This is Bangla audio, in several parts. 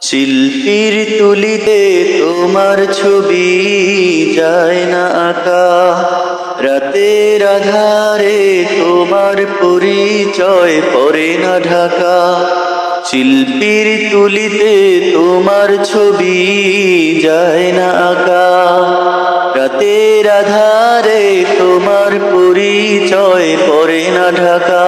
শিল্পীর তুলিতে তোমার ছবি যায় না আঁকা। রাতের আধারে তোমার পরিচয় পরে না ঢাকা। শিল্পীর তুলিতে তোমার ছবি যায় না আঁকা। রাতের আধারে তোমার পরিচয় পরে না ঢাকা।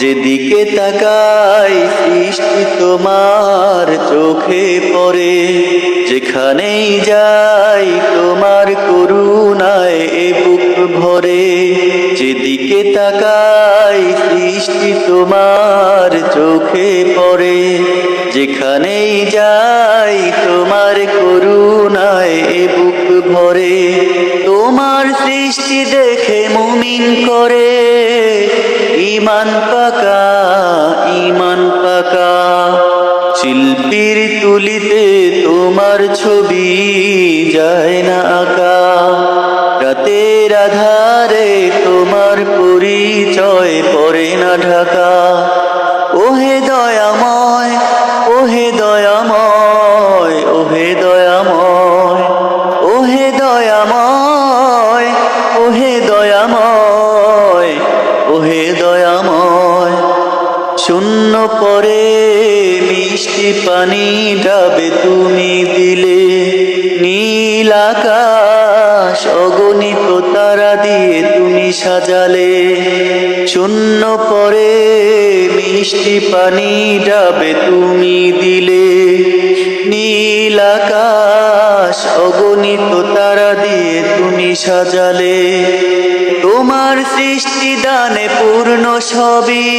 যেদিকে তাকাই, সৃষ্টি তোমার চোখে পড়ে। যেখানেই যাই, তোমার করুণায় এ বুক ভরে। যেদিকে তাকাই, সৃষ্টি তোমার চোখে পড়ে। যেখানেই যাই, তোমার করুণায় এ বুক ভরে। তোমার সৃষ্টি দেখে মুমিন করে। ইমান পাকা ইমান পাকা। শিল্পীর তুলিতে তোমার ছবি যায় না আঁকা। রাতের আধারে তোমার পরিচয় পরে না ঢাকা। পরে মিষ্টি পানি ডাবে তুমি দিলে। নীল আকাশ অগণিত তারা দিয়ে তুমি সাজালে। শূন্য পরে মিষ্টি পানি ডাবে তুমি দিলে। নীল অগণিত তারা দিয়ে তুমি সাজালে। তোমার সৃষ্টি দানে পূর্ণ সবই।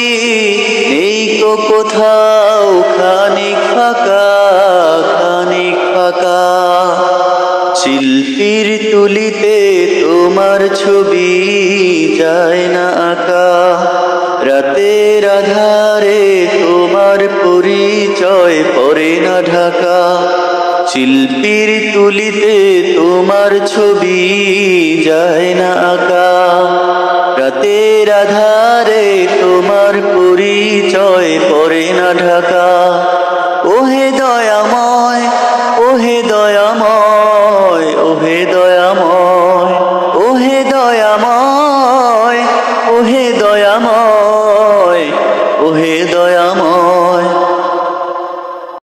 নেই তো কোথাও খানিক ফাঁকা খানিক ফাঁকা। শিল্পীর তুলিতে তোমার ছবি যায় না আঁকা। রাতের আধারে শিল্পীর তুলিতে তোমার ছবি যায় না আঁকা। রাতের আধারে তোমার পরিচয় পড়ে না ঢাকা। ওহে দয়াময় ওহে দয়াময় ওহে দয়াময় ওহে দয়াময় ওহে দয়াময়, ওহে